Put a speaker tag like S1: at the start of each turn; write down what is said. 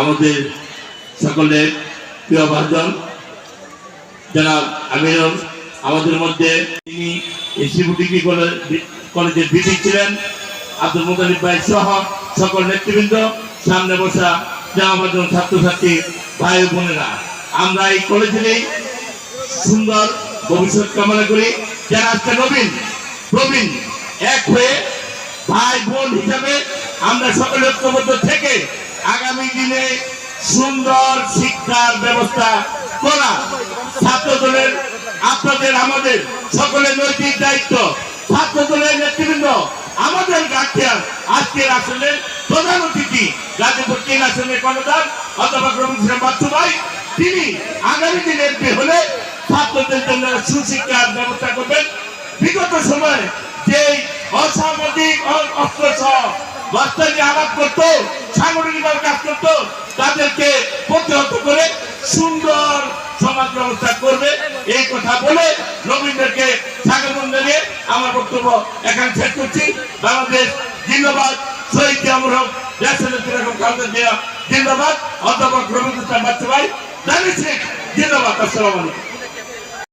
S1: আমাদের সকলের প্রিয় ভাজন জনাব আমিরুল, আমাদের মধ্যে তিনি শিবু ডিগ্রি কলেজের বিপি ছিলেন, আব্দুল মুতালিব ভাই সহ সকল নেতৃবৃন্দ, সামনে বসা জামাবাজন ছাত্রছাত্রী ভাই বোনেরা। আমরা এই কলেজেরই সুন্দর ভবিষ্যৎ কামনা করি, যারা আজকে নবীন, প্রবীণ, এক হয়ে ভাই বোন হিসাবে আমরা সকলে ঐক্যবদ্ধ থেকে আগামী দিনে সুন্দর শিক্ষার ব্যবস্থা করা। ছাত্র দলের আপনাদের, আমাদের সকলের নৈতিক দায়িত্ব। ছাত্র দলের নেতৃবৃন্দ, আমাদের গাঠিয়ার আজকের আসলে প্রধান অতিথি, গাজীপুর তিন আসনের কর্ণধার, অধ্যাপক রবীন্দ্র বাচ্চু ভাই তিনি আগামী দিনে এমপি হলে ছাত্রদের জন্য সুশিক্ষার ব্যবস্থা করবেন। বিগত সময়ে যে অসামাজিক অস্ত্র সহ বাস্তানি আঘাত করতো, সাংগঠনিকভাবে কাজ তাদেরকে প্রতিহত করে সুন্দর সমাজ ব্যবস্থা করবে। এই কথা বলে রবীন্দ্রকে স্বাগত জানিয়ে আমার বক্তব্য এখানে শেষ করছি। বাংলাদেশ জিন্দাবাদ। শহীদ জিয়া, জিন্দাবাদ। অধ্যাপক রবীন্দ্র বাচ্চু ভাই জানিয়েছি জিন্দাবাদ। আসসালামু আলাইকুম।